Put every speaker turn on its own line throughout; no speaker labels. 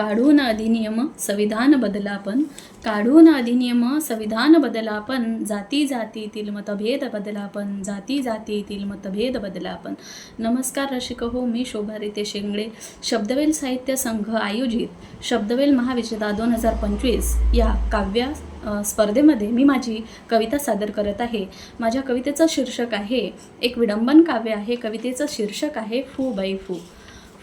काढून अधिनियम संविधान बदलापन काढून अधिनियम संविधान बदलापन जाती जातीतील मतभेद बदलापन जाती जातीतील मतभेद बदलापन. नमस्कार रसिक हो मी शोभा रिते शेंगडे. शब्दवेल साहित्य संघ आयोजित शब्दवेल महाविजेता दोन हजार पंचवीस या काव्या स्पर्धेमध्ये मी माझी कविता सादर करत आहे. माझ्या कवितेचं शीर्षक आहे एक विडंबन काव्य आहे कवितेचं शीर्षक आहे फू बाई फू.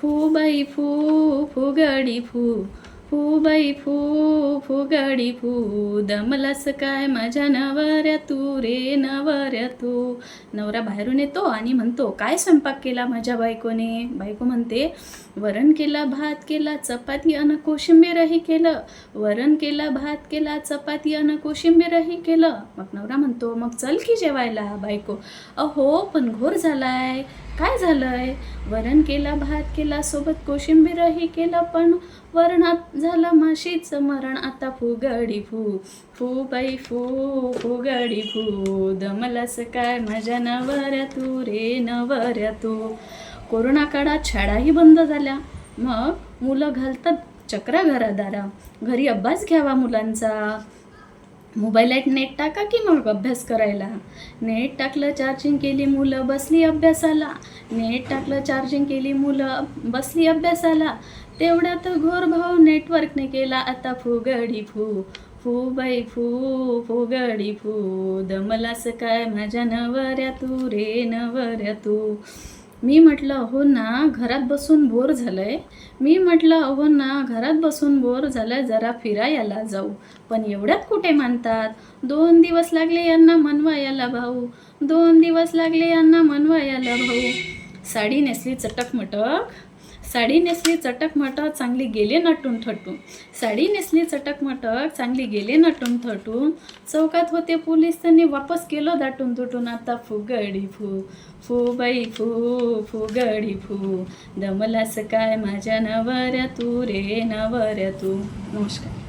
फू फू फुगडी फू फू बाई फू फुगडी फू दमलास काय माझ्या नवऱ्या तू रे नवऱ्या तू नवरा बाहेरून येतो आणि म्हणतो काय स्वयंपाक केला माझ्या बायकोने? बायको म्हणते वरण केला भात केला चपाती अन कोशिंबीरही केलं. वरण केला भात केला चपाती अन कोशिंबीरही केलं. मग नवरा म्हणतो मग चल की जेवायला बायको. अहो पण घोर झालाय. काय झालंय? वरण केला भात केला सोबत कोशिंबीरही केलं पण वरणात झालं माशीचं मरण. आता फुगडी फू फू बाई फू फुगडी फू. दमलास काय माझ्या नवऱ्या तू रे नवऱ्या तू? कोरोना काळात शाळाही बंद झाल्या. मग मुलं घालतात चक्रा घरादारा घरी अभ्यास घ्यावा मुलांचा. मोबाईलात नेट टाका की मग अभ्यास करायला? नेट टाकलं चार्जिंग केली मुलं बसली अभ्यासाला. नेट टाकलं चार्जिंग केली मुलं बसली अभ्यासाला. तेवढ्यात घोर भाऊ नेटवर्कने केला आता फुगडी फू. फू बाई फू फुगडी फू. दमलास काय माझ्या नवऱ्या तू रे नवऱ्या तू. मी म्हटलं हो ना घरात बसून बोर झालंय. मी म्हटलं हो ना घरात बसून बोर झालं जरा फिरायला जाऊ. पण एवढ्यात कुठे मानतात? दोन दिवस लागले यांना मनवायला भाऊ. दोन दिवस लागले यांना मनवायला भाऊ. साडी नेसली चटक मटक साडी नेसली चटक मटक चांगली गेले नटून थटून. साडी नेसली चटक मटक चांगली गेले नटून थटून. चौकात होते पोलीस त्यांनी वापस केलं दाटून तुटून आता फुगडी फू फू बाई फू फुगडी फू. दमलास काय माझ्या नवऱ्या तू रे नवऱ्या तू नमस्कार.